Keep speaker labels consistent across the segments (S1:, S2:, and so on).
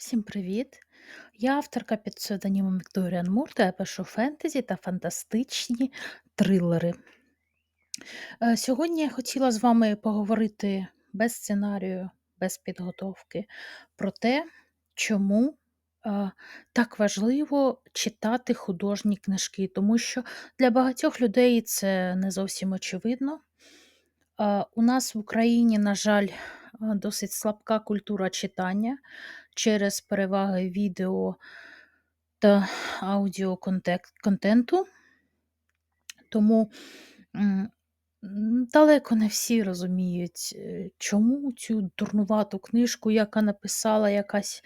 S1: Всім привіт! Я авторка під псевдонімом Вікторія Мур, я пишу фентезі та фантастичні трилери. Е, Сьогодні я хотіла з вами поговорити без сценарію, без підготовки про те, чому е, так важливо читати художні книжки, тому що для багатьох людей це не зовсім очевидно. Е, У нас в Україні, на жаль, досить слабка культура читання через переваги відео та аудіоконтенту. Тому далеко не всі розуміють, е, чому цю дурнувату книжку, яка написала якась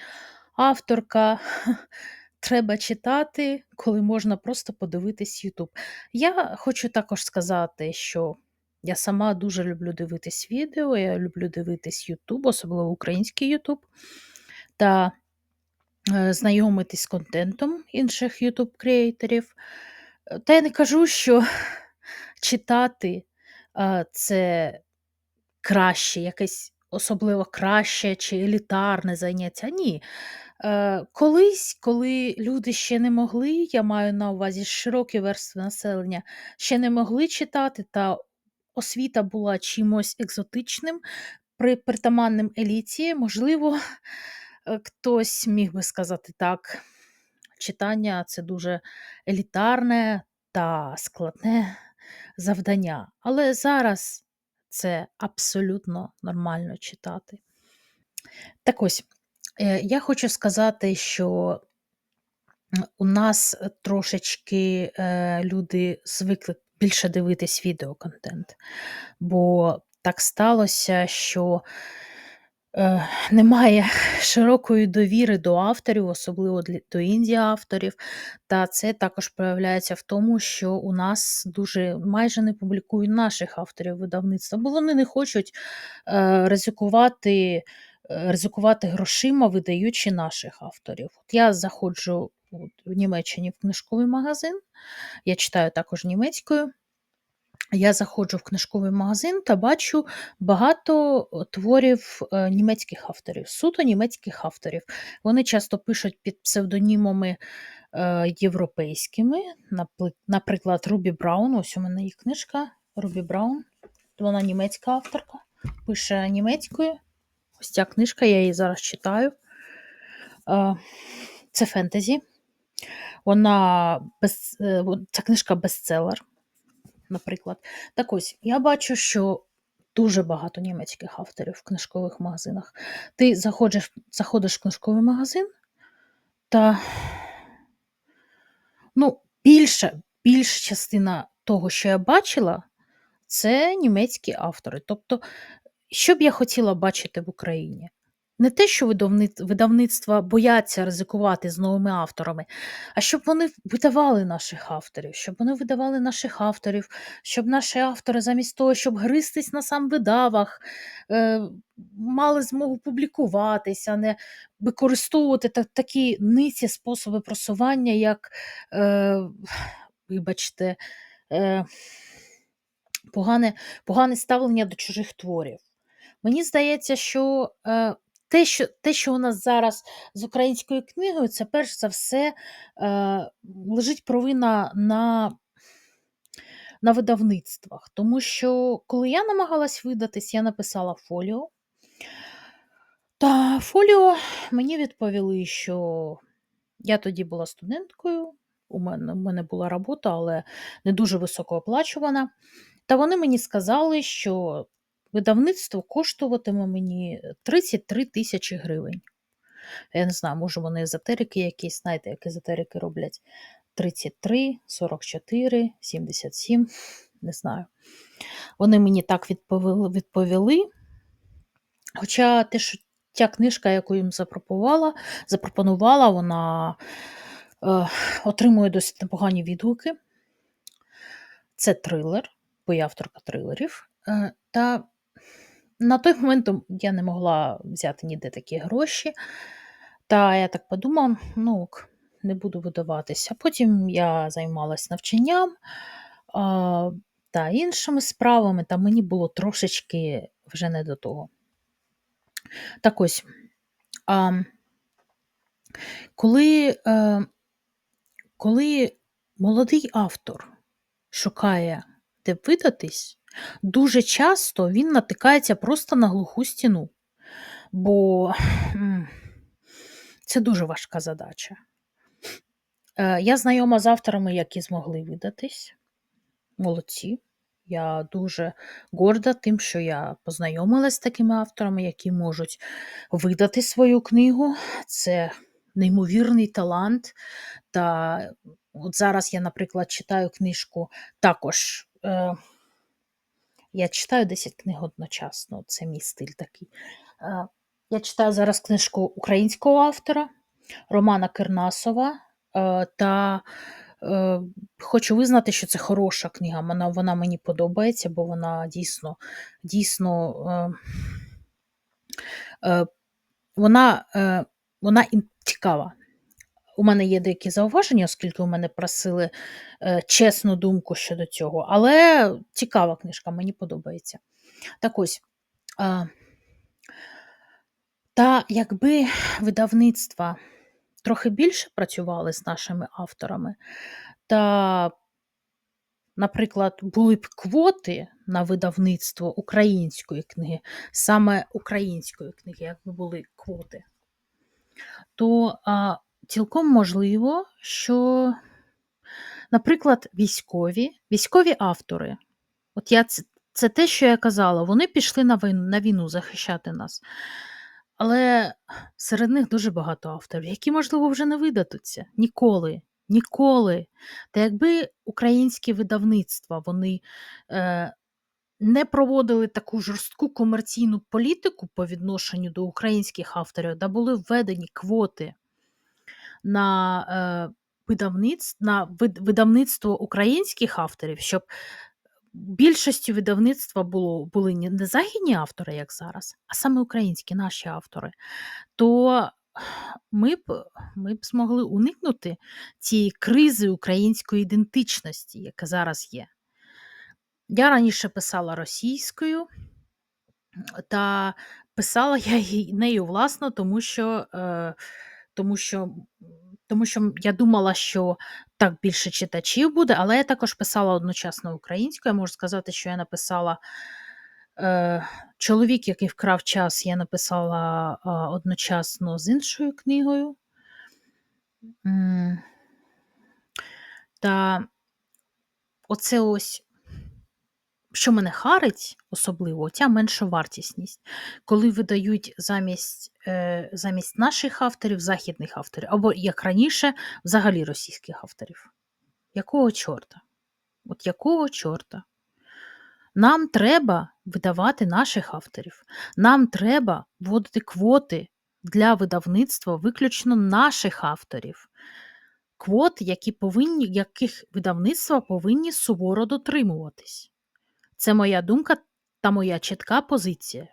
S1: авторка, треба читати, коли можна просто подивитись YouTube. Я хочу також сказати, що я сама дуже люблю дивитись відео, я люблю дивитись YouTube, особливо український YouTube, та е, знайомитись з контентом інших YouTube креаторів. Е, Та я не кажу, що читати це краще, якесь особливо краще чи елітарне заняття. Ні. Е, Колись, коли люди ще не могли, я маю на увазі широкі верстви населення, ще не могли читати, та освіта була чимось екзотичним, при притаманним еліті, можливо, хтось міг би сказати так. Читання це дуже елітарне та складне завдання. Але зараз це абсолютно нормально читати. Так ось, е, я хочу сказати, що у нас е, трошечки е, люди звикли більше дивитись відеоконтент, бо так сталося, що е, немає широкої довіри до авторів, особливо до інді-авторів. Та це також проявляється в тому, що у нас дуже майже не публікують наших авторів видавництва, бо вони не хочуть е, ризикувати, е, ризикувати грошима, видаючи наших авторів. От я заходжу в Німеччині в книжковий магазин, я читаю також німецькою. Я заходжу в книжковий магазин та бачу багато творів е, німецьких авторів, суто німецьких авторів. Вони часто пишуть під псевдонімами е, європейськими, наприклад, Рубі Браун. Ось у мене є книжка Рубі Браун. Вона німецька авторка, пише німецькою. Ось ця книжка, я її зараз читаю. Е, Це фентезі. Вона без, ця книжка бестселер наприклад. Так ось, я бачу, що дуже багато німецьких авторів в книжкових магазинах. Ти заходиш, заходиш в книжковий магазин, та ну, більша, більша частина того, що я бачила, це німецькі автори. Тобто, що б я хотіла бачити в Україні? Не те, що видавни- видавництва бояться ризикувати з новими авторами, а щоб вони видавали наших авторів, щоб вони видавали наших авторів, щоб наші автори замість того, щоб гристись на сам видавах, е, мали змогу публікуватися, а не використовувати та- такі ниці способи просування, як, е, вибачте, е, погане, погане ставлення до чужих творів. Мені здається, що е, те, що те, що у нас зараз з українською книгою, це перш за все е, лежить провина на, на видавництвах. Тому що коли я намагалась видатись, я написала фоліо. Та фоліо мені відповіли, що я тоді була студенткою, у мене, у мене була робота, але не дуже високооплачувана. Та вони мені сказали, що видавництво коштуватиме мені 33 тисячі гривень. Я не знаю, може вони езотерики якісь, знаєте, як езотерики роблять 33, 44, 77, не знаю. Вони мені так відповіли, відповіли. Хоча те, що ця книжка, яку їм запропонувала, запропонувала вона е, отримує досить непогані відгуки. Це трилер, бо я авторка трилерів. Е, та на той момент я не могла взяти ніде такі гроші. Та я так подумала, ну ок, не буду видаватися. Потім я займалась навчанням а, та іншими справами, та мені було трошечки вже не до того. Так ось, а, Коли, е, коли молодий автор шукає, де видатись, дуже часто він натикається просто на глуху стіну, бо це дуже важка задача. Е, я знайома з авторами, які змогли видатись. Молодці. Я дуже горда тим, що я познайомилась з такими авторами, які можуть видати свою книгу. Це неймовірний талант. Та от зараз я, наприклад, читаю книжку також. Е, я читаю 10 книг одночасно, це мій стиль такий. Я читаю зараз книжку українського автора Романа Кернасова. Е, та е, хочу визнати, що це хороша книга. Вона вона мені подобається, бо вона дійсно дійсно е, вона, вона цікава. У мене є деякі зауваження, оскільки у мене просили е, чесну думку щодо цього, але цікава книжка, мені подобається. Так ось. Та якби видавництва трохи більше працювали з нашими авторами, та, наприклад, були б квоти на видавництво української книги, саме української книги, якби були квоти, то а, цілком можливо, що, наприклад, військові, військові автори, от я це, це те, що я казала, вони пішли на війну, на війну захищати нас. Але серед них дуже багато авторів, які, можливо, вже не видадуться ніколи. Ніколи. Та якби українські видавництва вони е, не проводили таку жорстку комерційну політику по відношенню до українських авторів, де були введені квоти на е, видавництво, на видавництво українських авторів, щоб більшістю видавництва було, були не західні автори, як зараз, а саме українські наші автори, то ми б ми б змогли уникнути цієї кризи української ідентичності, яка зараз є. Я раніше писала російською, та писала я нею власно, тому що, е, тому що тому що я думала, що так більше читачів буде, але я також писала одночасно українською. Я можу сказати, що я написала е, чоловік, який вкрав час, я написала е, одночасно з іншою книгою. Та оце ось що мене харить, особливо ця меншовартісність, коли видають замість е, замість наших авторів західних авторів, або, як раніше, взагалі російських авторів. Якого чорта? От якого чорта? Нам треба видавати наших авторів. Нам треба вводити квоти для видавництва виключно наших авторів. Квот, які повинні, яких видавництва повинні суворо дотримуватись. Це моя думка та моя чітка позиція.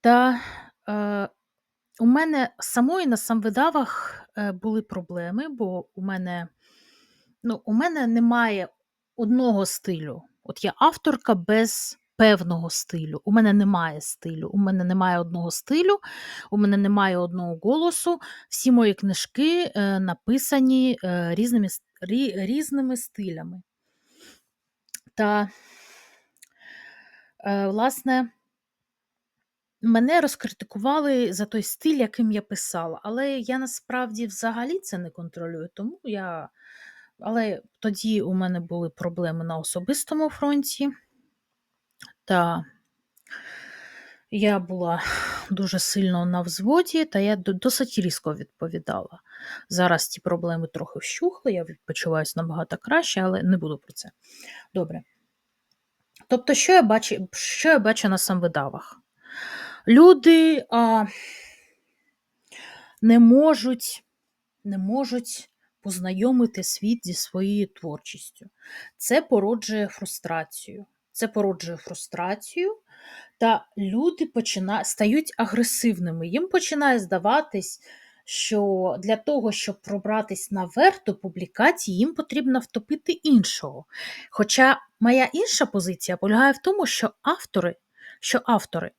S1: Та е, у мене самої на самвидавах е, були проблеми, бо у мене ну, у мене немає одного стилю. От я авторка без певного стилю. У мене немає стилю. У мене немає одного стилю, у мене немає одного голосу. Всі мої книжки е, написані е, різними, рі, різними стилями. Та, е, власне, мене розкритикували за той стиль, яким я писала, але я насправді взагалі це не контролюю, тому я. Але тоді у мене були проблеми на особистому фронті, та я була дуже сильно на взводі, та я досить різко відповідала. Зараз ті проблеми трохи вщухли, я відпочиваюся набагато краще, але не буду про це. Добре. Тобто, що я бачу що я бачу на самвидавах? Люди а, не можуть не можуть познайомити світ зі своєю творчістю. Це породжує фрустрацію. Це породжує фрустрацію, та люди почина... стають агресивними. Їм починає здаватись, що для того, щоб пробратись наверх до публікації, їм потрібно втопити іншого. Хоча моя інша позиція полягає в тому, що автори, що автори,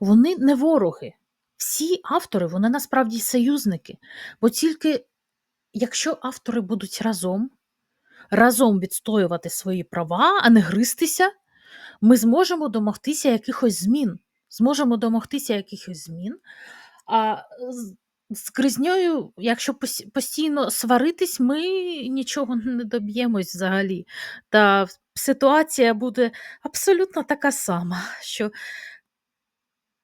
S1: вони не вороги. всі автори, вони насправді союзники. Бо тільки якщо автори будуть разом, разом відстоювати свої права, а не гристися, ми зможемо домогтися якихось змін. Зможемо домогтися якихось змін. А з, гризньою, якщо постійно сваритись, ми нічого не доб'ємось взагалі. Та ситуація буде абсолютно така сама. що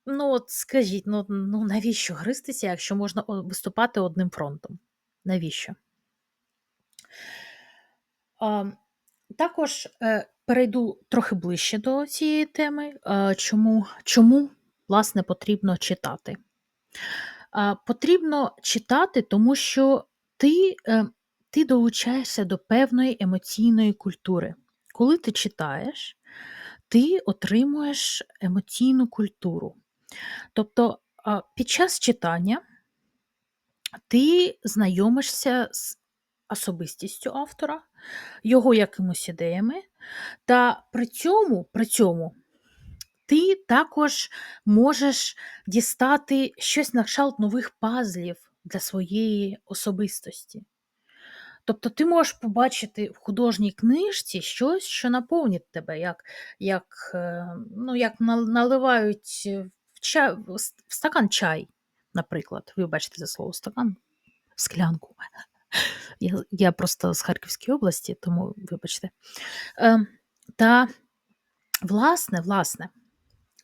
S1: Ну, от скажіть, ну ну навіщо гристися, якщо можна виступати одним фронтом? Навіщо? Ам, також, е, перейду трохи ближче до цієї теми. Е, чому чому, власне, потрібно читати? Потрібно читати, тому що ти, е, ти долучаєшся до певної емоційної культури. Коли ти читаєш, ти отримуєш емоційну культуру. Тобто, під час читання ти знайомишся з особистістю автора, його якимось ідеями, та при цьому, при цьому ти також можеш дістати щось на кшталт нових пазлів для своєї особистості. Тобто ти можеш побачити в художній книжці щось, що наповнить тебе, як як, е, ну, як нал- наливають в, чай, в стакан чай, наприклад. Ви бачите це слово стакан, в склянку. Я, я просто з Харківської області, тому вибачте. Е, та, власне, власне,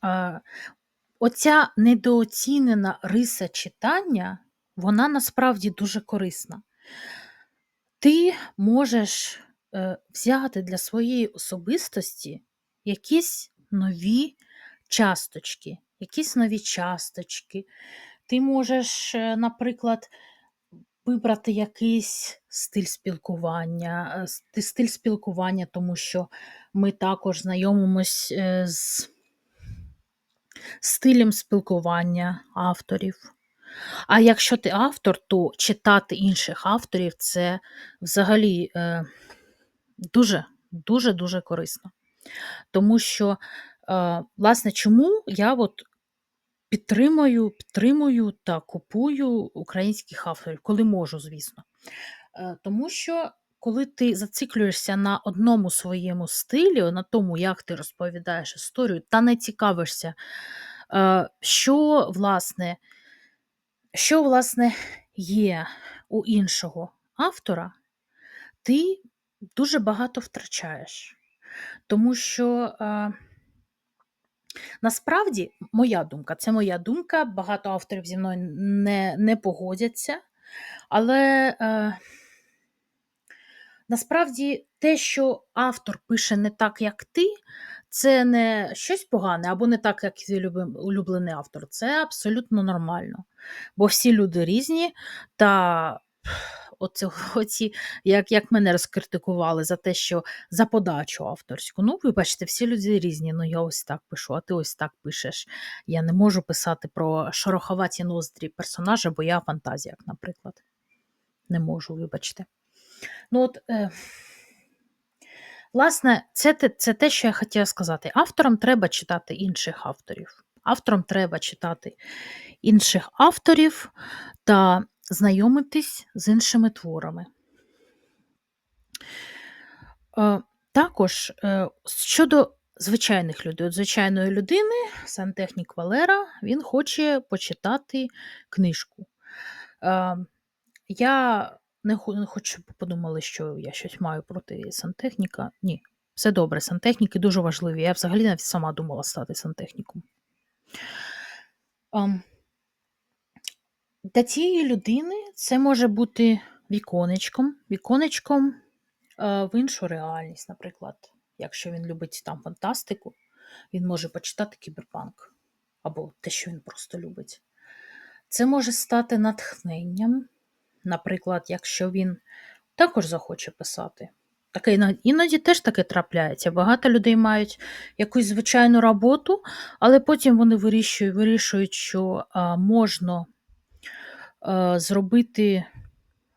S1: е, оця недооцінена риса читання, вона насправді дуже корисна. Ти можеш е, взяти для своєї особистості якісь нові часточки, якісь нові часточки. Ти можеш, е, наприклад, вибрати якийсь стиль спілкування, е, стиль спілкування, тому що ми також знайомимось е, з стилем спілкування авторів. А якщо ти автор, то читати інших авторів це взагалі е, дуже, дуже, дуже корисно. Тому що, власне, чому я от підтримую, підтримую та купую українських авторів, коли можу, звісно. Е, тому що коли ти зациклюєшся на одному своєму стилі, на тому, як ти розповідаєш історію, та не цікавишся, е, що, власне, що, власне, є у іншого автора, ти дуже багато втрачаєш. Тому що е, насправді моя думка, це моя думка, багато авторів зі мною не, не погодяться, але е, насправді те, що автор пише не так, як ти, це не щось погане або не так, як твій улюблений автор. Це абсолютно нормально. Бо всі люди різні, та оце, оці, як, як мене розкритикували за те, що за подачу авторську. Ну, вибачте, всі люди різні. Ну, я ось так пишу, а ти ось так пишеш. Я не можу писати про шороховаті ноздрі персонажа, бо я фантазіяк, наприклад. Не можу, вибачте. Ну, от, е, власне, це, це те, що я хотіла сказати. Авторам треба читати інших авторів. Авторам треба читати інших авторів та знайомитись з іншими творами. Е, також е, щодо звичайних людей, от звичайної людини, сантехнік Валера, він хоче почитати книжку. Е, я не, хочу, подумали, що я щось маю проти сантехніка. Ні, все добре, сантехніки дуже важливі. Я взагалі навіть сама думала стати сантехніком. Для цієї людини це може бути віконечком, віконечком е, в іншу реальність, наприклад. Якщо він любить там фантастику, він може почитати кіберпанк або те, що він просто любить. Це може стати натхненням, наприклад, якщо він також захоче писати. Таке іноді теж таке трапляється. Багато людей мають якусь звичайну роботу, але потім вони вирішують, вирішують що а, можна зробити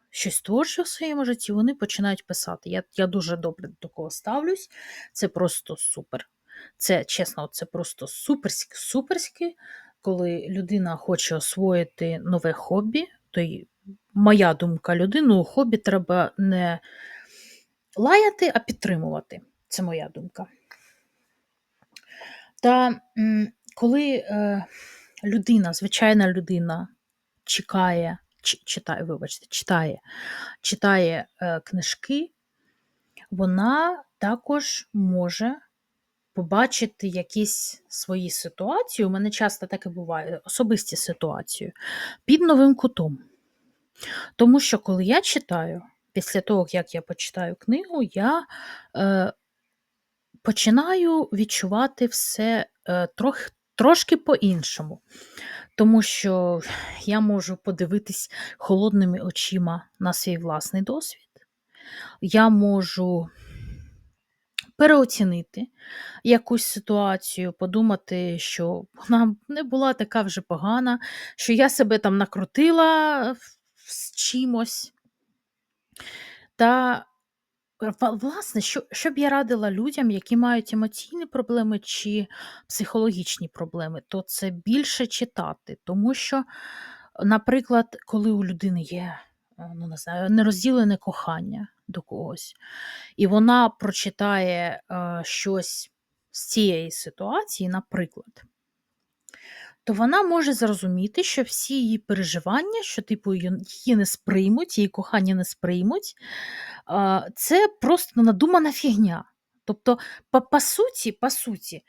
S1: щось творче в своєму житті, вони починають писати. Я, я дуже добре до такого ставлюсь. Це просто супер. Це чесно, це просто суперськи, суперськи. коли людина хоче освоїти нове хобі, то й моя думка, людину хобі треба не лаяти, а підтримувати. Це моя думка. Та коли е, людина, звичайна людина, чекає, чи, читає, вибачте, читає, читає е, книжки, вона також може побачити якісь свої ситуації. У мене часто таке буває, особисті ситуації, під новим кутом. Тому що, коли я читаю, після того, як я почитаю книгу, я е, починаю відчувати все е, трох, трошки по-іншому. Тому що я можу подивитись холодними очима на свій власний досвід. Я можу переоцінити якусь ситуацію, подумати, що вона не була така вже погана, що я себе там накрутила з чимось. Та, власне, що, що б я радила людям, які мають емоційні проблеми чи психологічні проблеми, то це більше читати. Тому що, наприклад, коли у людини є е, ну, не знаю, нерозділене кохання до когось, і вона прочитає е, щось з цієї ситуації, наприклад, то вона може зрозуміти, що всі її переживання, що типу її її не сприймуть, її кохання не сприймуть, це просто надумана фігня. Тобто, по, по суті, по суті,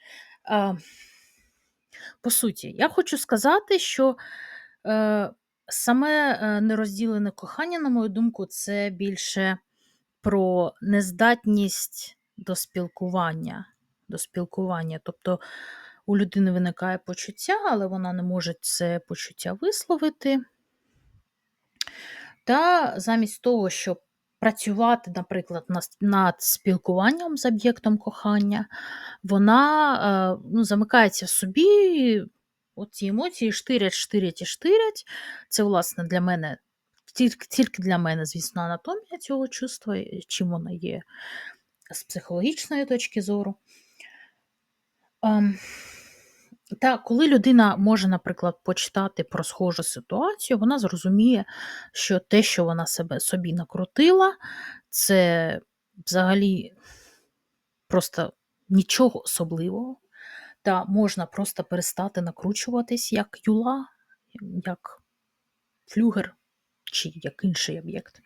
S1: по суті, я хочу сказати, що е, саме е, нерозділене кохання, на мою думку, це більше про нездатність до спілкування. До спілкування. Тобто у людини виникає почуття, але вона не може це почуття висловити. Та замість того, щоб працювати, наприклад, над, спілкуванням з об'єктом кохання, вона е, ну, замикається в собі, от ці емоції штирять, штирять і штирять. Це, власне, для мене, тільки, тільки для мене, звісно, анатомія цього чувства, чим вона є з психологічної точки зору. Ем, та коли людина може, наприклад, почитати про схожу ситуацію, вона зрозуміє, що те, що вона себе собі накрутила, це взагалі просто нічого особливого. Та можна просто перестати накручуватись як юла, як флюгер чи як інший об'єкт.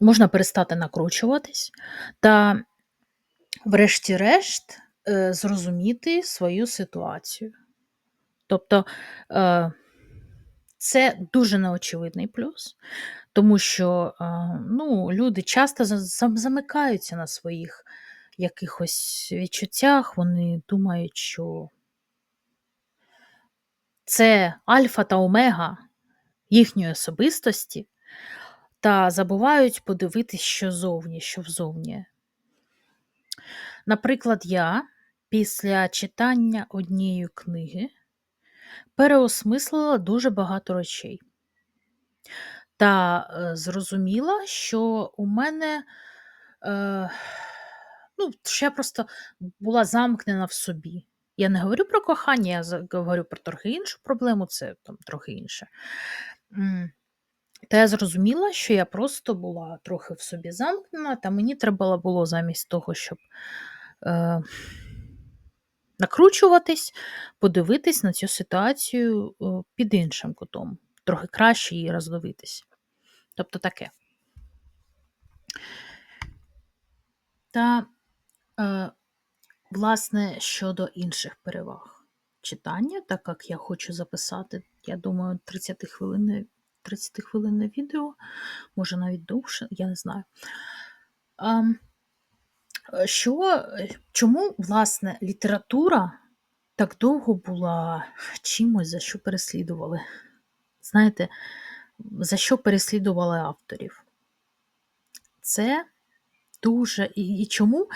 S1: Можна перестати накручуватись та, врешті-решт, зрозуміти свою ситуацію. Тобто е, це дуже неочевидний плюс, тому що е, ну, люди часто замикаються на своїх якихось відчуттях, вони думають, що це альфа та омега їхньої особистості, та забувають подивитись, що зовні, що взовні. Наприклад, я після читання однієї книги переосмислила дуже багато речей. Та е, зрозуміла, що у мене, е, ну, що я просто була замкнена в собі. Я не говорю про кохання, я говорю про трохи іншу проблему, це там трохи інше. Та я зрозуміла, що я просто була трохи в собі замкнена, та мені треба було замість того, щоб е, накручуватись, подивитись на цю ситуацію е, під іншим кутом, трохи краще її роздивитись. Тобто таке. Та, е, власне, щодо інших переваг читання, так як я хочу записати, я думаю, 30 хвилин 30 хвилинне відео, може навіть довше, я не знаю. Е, Що, е, чому, власне, література так довго була чимось, за що переслідували? Знаєте, за що переслідували авторів? Це дуже. І чому,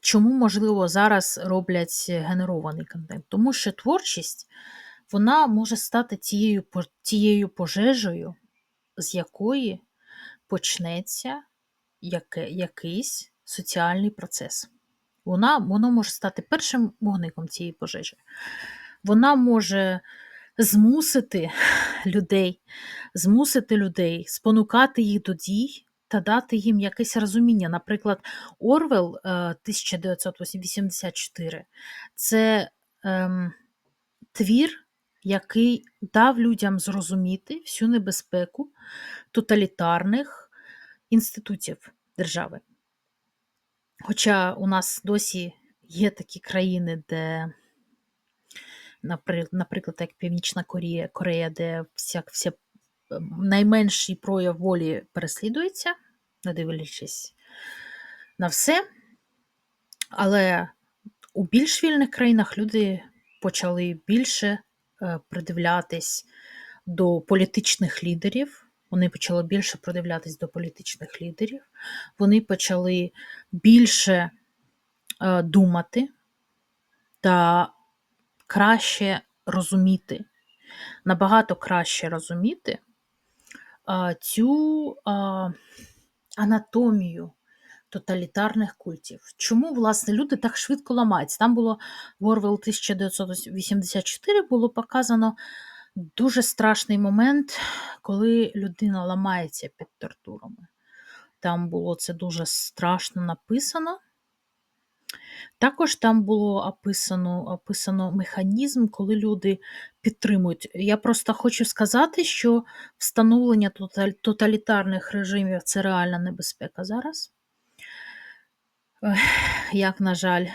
S1: чому, можливо, зараз роблять генерований контент? Тому що творчість вона може стати тією, тією пожежею, з якої почнеться яке, якийсь соціальний процес. Вона, воно може стати першим вогником цієї пожежі. Вона може змусити людей, змусити людей, спонукати їх до дій та дати їм якесь розуміння. Наприклад, Орвел е, 1984 це ем, твір, який дав людям зрозуміти всю небезпеку тоталітарних інститутів держави. Хоча у нас досі є такі країни, де, наприклад, як Північна Корея, Корея, де вся, вся ем, найменший прояв волі переслідується, не дивлячись на все. Але у більш вільних країнах люди почали більше е, придивлятись до політичних лідерів. Вони почали більше придивлятись до політичних лідерів. Вони почали більше е, думати та краще розуміти, набагато краще розуміти е, цю е, анатомію тоталітарних культів. Чому, власне, люди так швидко ламаються? Там було в Орвел 1984 було показано дуже страшний момент, коли людина ламається під тортурами. Там було це дуже страшно написано. Також там було описано, описано механізм, коли люди підтримують. Я просто хочу сказати, що встановлення тоталітарних режимів це реальна небезпека зараз. Як, на жаль,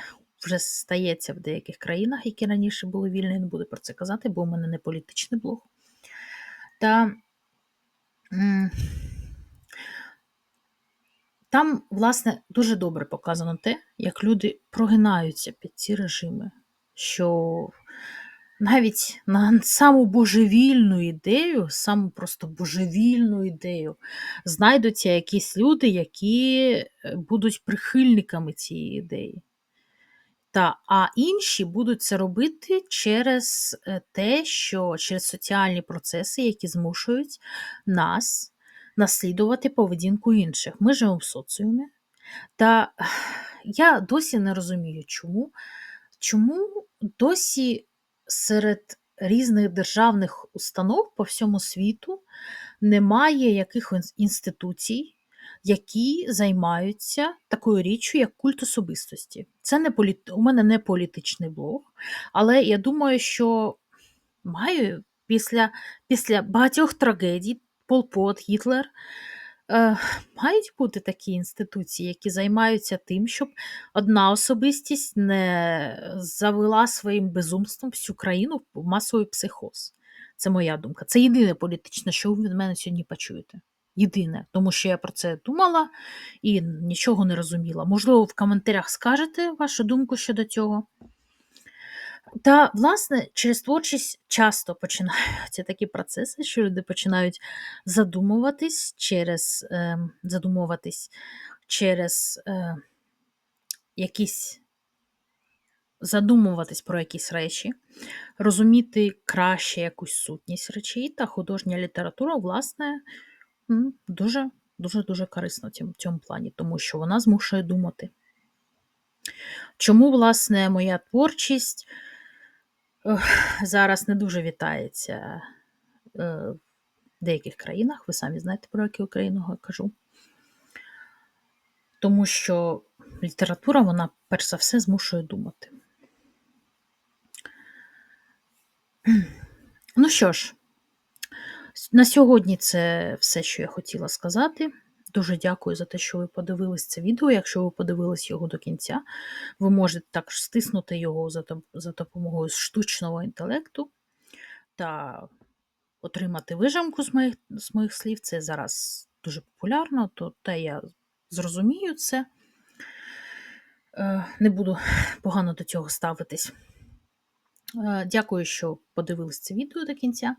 S1: вже стається в деяких країнах, які раніше були вільні, не буду про це казати, бо у мене не політичний блог. Та там, власне, дуже добре показано те, як люди прогинаються під ці режими, що навіть на саму божевільну ідею, саму просто божевільну ідею, знайдуться якісь люди, які е, будуть прихильниками цієї ідеї. Та, а інші будуть це робити через е, те, що через соціальні процеси, які змушують нас наслідувати поведінку інших. Ми живемо в соціумі. Та я досі не розумію, чому, чому досі серед різних державних установ по всьому світу немає якихось інституцій, які займаються такою річчю, як культ особистості. Це не політ... У мене не політичний блог, але я думаю, що маю після, після багатьох трагедій, Пол Пот, Гітлер, е, мають бути такі інституції, які займаються тим, щоб одна особистість не завела своїм безумством всю країну в масовий психоз. Це моя думка. Це єдине політичне, що ви від мене сьогодні почуєте. Єдине, тому що я про це думала і нічого не розуміла. Можливо, в коментарях скажете вашу думку щодо цього. Та, власне, через творчість часто починаються такі процеси, що люди починають задумуватись через, е, задумуватись через е, якісь задумуватись про якісь речі, розуміти краще якусь сутність речей, та художня література, власне, дуже дуже дуже корисна в цьому, плані, тому що вона змушує думати. Чому, власне, моя творчість зараз не дуже вітається е, в деяких країнах, ви самі знаєте, про яку країну я кажу. Тому що література, вона перш за все змушує думати. Ну що ж, на сьогодні це все, що я хотіла сказати. Дуже дякую за те, що ви подивились це відео. Якщо ви подивились його до кінця, ви можете також стиснути його за, допомогою штучного інтелекту та отримати вижимку з моїх, з моїх слів. Це зараз дуже популярно, то те я зрозумію це. Е, Не буду погано до цього ставитись. Е, Дякую, що подивились це відео до кінця.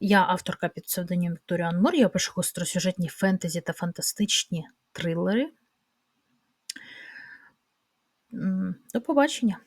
S1: Я авторка під псевдонім Вікторія Анмор. Я пишу гостросюжетні фентезі та фантастичні трилери. До побачення!